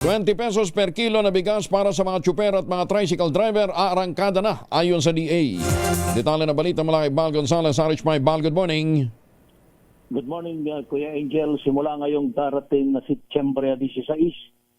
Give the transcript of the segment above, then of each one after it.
20 pesos per kilo na bigas para sa mga tsuper at mga tricycle driver aarangkada na ayon sa DA. Detalye na balita mula kay Bal Gonzalez, RH5 Bal, good morning. Good morning, uh, Kuya Angel. Simula ngayong darating na Setyembre 16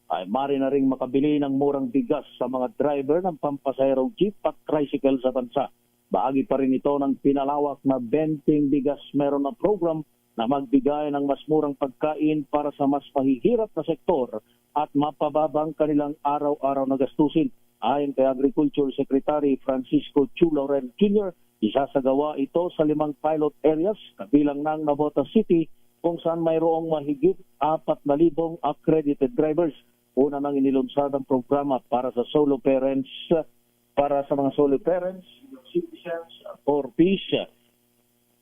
ay mari na rin makabili ng murang bigas sa mga driver ng pampasaherong jeep at tricycle sa bansa. Bahagi pa rin ito ng pinalawak na Benting Bigas meron na program na magbigay ng mas murang pagkain para sa mas mahihirap na sektor at mapababang kanilang araw-araw na gastusin. Ayon kay Agriculture Secretary Francisco Chu Lauren Jr., isasagawa ito sa limang pilot areas kabilang ng Navota City kung saan mayroong mahigit 4,000 accredited drivers. Una nang inilunsad ang programa para sa solo parents, para sa mga solo parents, citizens, or peace,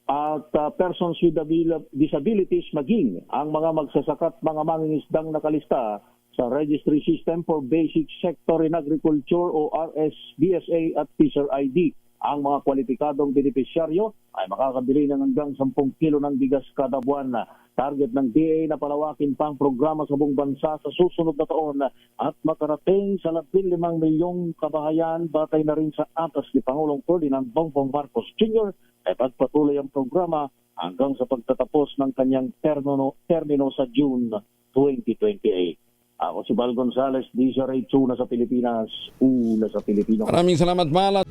at uh, persons with abil- disabilities maging ang mga magsasakat mga mangingisdang nakalista sa Registry System for Basic Sector in Agriculture o RSBSA at Fisher ID. Ang mga kwalipikadong benepisyaryo ay makakabili ng hanggang 10 kilo ng bigas kada buwan. Target ng DA na palawakin pang programa sa buong bansa sa susunod na taon at makarating sa 15 milyong kabahayan batay na rin sa atas ni Pangulong Ferdinand Bongbong Marcos Jr. ay pagpatuloy ang programa hanggang sa pagtatapos ng kanyang termino, termino sa June 2028. Ako si Bal Gonzales, DZRH, una sa Pilipinas, una sa Pilipino. Maraming salamat Bal.